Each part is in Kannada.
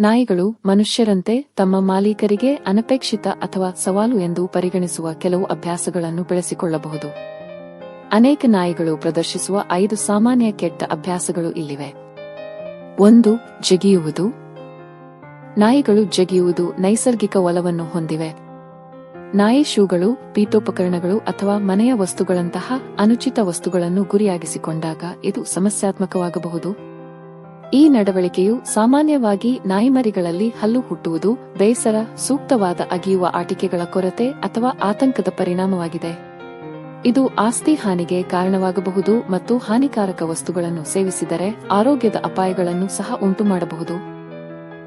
ನಾಯಿಗಳು ಮನುಷ್ಯರಂತೆ ತಮ್ಮ ಮಾಲೀಕರಿಗೆ ಅನಪೇಕ್ಷಿತ ಅಥವಾ ಸವಾಲು ಎಂದು ಪರಿಗಣಿಸುವ ಕೆಲವು ಅಭ್ಯಾಸಗಳನ್ನು ಬೆಳೆಸಿಕೊಳ್ಳಬಹುದು. ಅನೇಕ ನಾಯಿಗಳು ಪ್ರದರ್ಶಿಸುವ ಐದು ಸಾಮಾನ್ಯ ಕೆಟ್ಟ ಅಭ್ಯಾಸಗಳು ಇಲ್ಲಿವೆ. ಒಂದು, ಜಗಿಯುವುದು. ನಾಯಿಗಳು ಜಗಿಯುವುದು ನೈಸರ್ಗಿಕ ಒಲವನ್ನು ಹೊಂದಿವೆ. ನಾಯಿ ಶೂಗಳು, ಪೀಠೋಪಕರಣಗಳು ಅಥವಾ ಮನೆಯ ವಸ್ತುಗಳಂತಹ ಅನುಚಿತ ವಸ್ತುಗಳನ್ನು ಗುರಿಯಾಗಿಸಿಕೊಂಡಾಗ ಇದು ಸಮಸ್ಯಾತ್ಮಕವಾಗಬಹುದು. ಈ ನಡವಳಿಕೆಯು ಸಾಮಾನ್ಯವಾಗಿ ನಾಯಿಮರಿಗಳಲ್ಲಿ ಹಲ್ಲು ಹುಟ್ಟುವುದು, ಬೇಸರ, ಸೂಕ್ತವಾದ ಅಗಿಯುವ ಆಟಿಕೆಗಳ ಕೊರತೆ ಅಥವಾ ಆತಂಕದ ಪರಿಣಾಮವಾಗಿದೆ. ಇದು ಆಸ್ತಿ ಹಾನಿಗೆ ಕಾರಣವಾಗಬಹುದು ಮತ್ತು ಹಾನಿಕಾರಕ ವಸ್ತುಗಳನ್ನು ಸೇವಿಸಿದರೆ ಆರೋಗ್ಯದ ಅಪಾಯಗಳನ್ನು ಸಹ ಉಂಟುಮಾಡಬಹುದು.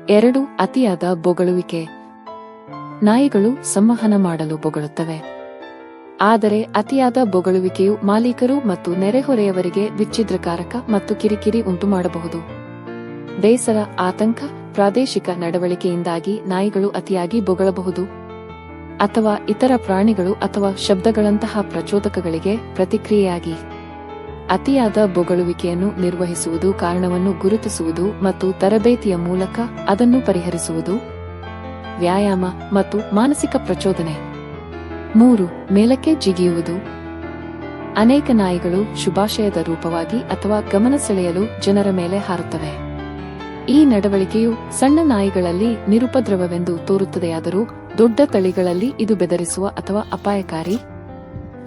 ಎರಡು, ಅತಿಯಾದ ಬೊಗಳುವಿಕೆ. ನಾಯಿಗಳು ಸಂವಹನ ಮಾಡಲು ಬೊಗಳುತ್ತವೆ. ಆದರೆ ಅತಿಯಾದ ಬೊಗಳುವಿಕೆಯು ಮಾಲೀಕರು ಮತ್ತು ನೆರೆಹೊರೆಯವರಿಗೆ ವಿಚ್ಛಿದ್ರಕಾರಕ ಮತ್ತು ಕಿರಿಕಿರಿ ಉಂಟುಮಾಡಬಹುದು. ಬೇಸರ, ಆತಂಕ, ಪ್ರಾದೇಶಿಕ ನಡವಳಿಕೆಯಿಂದಾಗಿ ನಾಯಿಗಳು ಅತಿಯಾಗಿ ಬೊಗಳಬಹುದು. ಅಥವಾ ಇತರ ಪ್ರಾಣಿಗಳು ಅಥವಾ ಶಬ್ದಗಳಂತಹ ಪ್ರಚೋದಕಗಳಿಗೆ ಪ್ರತಿಕ್ರಿಯೆಯಾಗಿ ಅತಿಯಾದ ಬೊಗಳುವಿಕೆಯನ್ನು ನಿರ್ವಹಿಸುವುದು ಕಾರಣವನ್ನು ಗುರುತಿಸುವುದು ಮತ್ತು ತರಬೇತಿಯ ಮೂಲಕ ಅದನ್ನು ಪರಿಹರಿಸುವುದು. ವ್ಯಾಯಾಮ ಮತ್ತು ಮಾನಸಿಕ ಪ್ರಚೋದನೆ. ಮೂರು, ಮೇಲಕ್ಕೆ ಜಿಗಿಯುವುದು. ಅನೇಕ ನಾಯಿಗಳು ಶುಭಾಶಯದ ರೂಪವಾಗಿ ಅಥವಾ ಗಮನ ಸೆಳೆಯಲು ಜನರ ಮೇಲೆ ಹಾರುತ್ತವೆ. ಈ ನಡವಳಿಕೆಯು ಸಣ್ಣ ನಾಯಿಗಳಲ್ಲಿ ನಿರುಪದ್ರವವೆಂದು ತೋರುತ್ತದೆಯಾದರೂ ದೊಡ್ಡ ತಳಿಗಳಲ್ಲಿ ಇದು ಬೆದರಿಸುವ ಅಥವಾ ಅಪಾಯಕಾರಿ.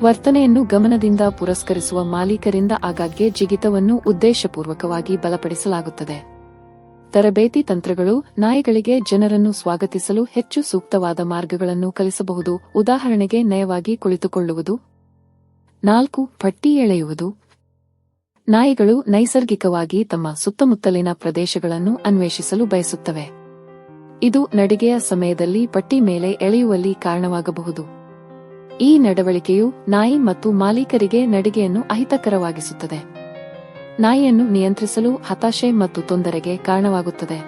ವರ್ತನೆಯನ್ನು ಗಮನದಿಂದ ಪುರಸ್ಕರಿಸುವ ಮಾಲೀಕರಿಂದ ಆಗಾಗ್ಗೆ ಜಿಗಿತವನ್ನು ಉದ್ದೇಶಪೂರ್ವಕವಾಗಿ ಬಲಪಡಿಸಲಾಗುತ್ತದೆ. ತರಬೇತಿ ತಂತ್ರಗಳು ನಾಯಿಗಳಿಗೆ ಜನರನ್ನು ಸ್ವಾಗತಿಸಲು ಹೆಚ್ಚು ಸೂಕ್ತವಾದ ಮಾರ್ಗಗಳನ್ನು ಕಲಿಸಬಹುದು. ಉದಾಹರಣೆಗೆ ನಯವಾಗಿ ಕುಳಿತುಕೊಳ್ಳುವುದು. ನಾಲ್ಕು, ಪಟ್ಟಿ ಎಳೆಯುವುದು. ನಾಯಿಗಳು ನೈಸರ್ಗಿಕವಾಗಿ ತಮ್ಮ ಸುತ್ತಮುತ್ತಲಿನ ಪ್ರದೇಶಗಳನ್ನು ಅನ್ವೇಷಿಸಲು ಬಯಸುತ್ತವೆ. ಇದು ನಡಿಗೆಯ ಸಮಯದಲ್ಲಿ ಪಟ್ಟಿ ಮೇಲೆ ಎಳೆಯುವಲ್ಲಿ ಕಾರಣವಾಗಬಹುದು. ಈ ನಡವಳಿಕೆಯು ನಾಯಿ ಮತ್ತು ಮಾಲೀಕರಿಗೆ ನಡಿಗೆಯನ್ನು ಅಹಿತಕರವಾಗಿಸುತ್ತದೆ. ನಾಯಿಯನ್ನು ನಿಯಂತ್ರಿಸಲು ಹತಾಶೆ ಮತ್ತು ತೊಂದರೆಗೆ ಕಾರಣವಾಗುತ್ತದೆ.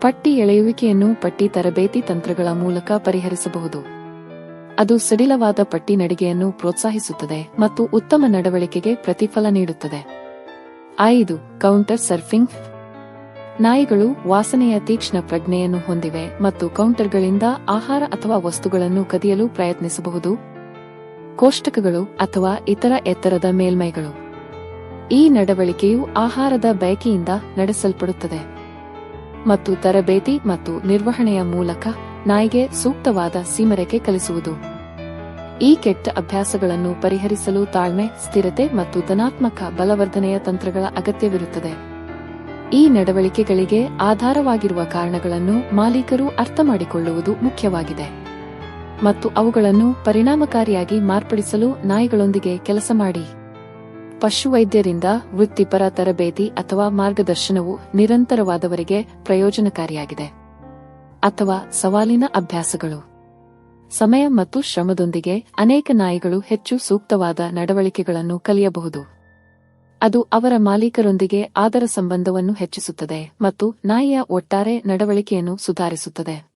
ಪಟ್ಟಿ ಎಳೆಯುವಿಕೆಯನ್ನು ಪಟ್ಟಿ ತರಬೇತಿ ತಂತ್ರಗಳ ಮೂಲಕ ಪರಿಹರಿಸಬಹುದು. ಅದು ಸಡಿಲವಾದ ಪಟ್ಟಿ ನಡಿಗೆಯನ್ನು ಪ್ರೋತ್ಸಾಹಿಸುತ್ತದೆ ಮತ್ತು ಉತ್ತಮ ನಡವಳಿಕೆಗೆ ಪ್ರತಿಫಲ ನೀಡುತ್ತದೆ. ಐದು, ಕೌಂಟರ್ ಸರ್ಫಿಂಗ್. ನಾಯಿಗಳು ವಾಸನೆಯ ತೀಕ್ಷ್ಣ ಪ್ರಜ್ಞೆಯನ್ನು ಹೊಂದಿವೆ ಮತ್ತು ಕೌಂಟರ್ಗಳಿಂದ ಆಹಾರ ಅಥವಾ ವಸ್ತುಗಳನ್ನು ಕದಿಯಲು ಪ್ರಯತ್ನಿಸಬಹುದು. ಕೋಷ್ಟಕಗಳು ಅಥವಾ ಇತರ ಎತ್ತರದ ಮೇಲ್ಮೈಗಳು. ಈ ನಡವಳಿಕೆಯು ಆಹಾರದ ಬಯಕೆಯಿಂದ ನಡೆಸಲ್ಪಡುತ್ತದೆ. ಮತ್ತು ತರಬೇತಿ ಮತ್ತು ನಿರ್ವಹಣೆಯ ಮೂಲಕ ನಾಯಿಗೆ ಸೂಕ್ತವಾದ ಸೀಮರೆಗೆ ಕಲಿಸುವುದು. ಈ ಕೆಟ್ಟ ಅಭ್ಯಾಸಗಳನ್ನು ಪರಿಹರಿಸಲು ತಾಳ್ಮೆ, ಸ್ಥಿರತೆ ಮತ್ತು ಧನಾತ್ಮಕ ಬಲವರ್ಧನೆಯ ತಂತ್ರಗಳ ಅಗತ್ಯವಿರುತ್ತದೆ. ಈ ನಡವಳಿಕೆಗಳಿಗೆ ಆಧಾರವಾಗಿರುವ ಕಾರಣಗಳನ್ನು ಮಾಲೀಕರು ಅರ್ಥಮಾಡಿಕೊಳ್ಳುವುದು ಮುಖ್ಯವಾಗಿದೆ. ಮತ್ತು ಅವುಗಳನ್ನು ಪರಿಣಾಮಕಾರಿಯಾಗಿ ಮಾರ್ಪಡಿಸಲು ನಾಯಿಗಳೊಂದಿಗೆ ಕೆಲಸ ಮಾಡಿ. ಪಶುವೈದ್ಯರಿಂದ ವೃತ್ತಿಪರ ತರಬೇತಿ ಅಥವಾ ಮಾರ್ಗದರ್ಶನವು ನಿರಂತರವಾದವರಿಗೆ ಪ್ರಯೋಜನಕಾರಿಯಾಗಿದೆ. ಅಥವಾ ಸವಾಲಿನ ಅಭ್ಯಾಸಗಳು. ಸಮಯ ಮತ್ತು ಶ್ರಮದೊಂದಿಗೆ ಅನೇಕ ನಾಯಿಗಳು ಹೆಚ್ಚು ಸೂಕ್ತವಾದ ನಡವಳಿಕೆಗಳನ್ನು ಕಲಿಯಬಹುದು. ಅದು ಅವರ ಮಾಲೀಕರೊಂದಿಗೆ ಆದರ ಸಂಬಂಧವನ್ನು ಹೆಚ್ಚಿಸುತ್ತದೆ ಮತ್ತು ನಾಯಿಯ ಒಟ್ಟಾರೆ ನಡವಳಿಕೆಯನ್ನು ಸುಧಾರಿಸುತ್ತದೆ.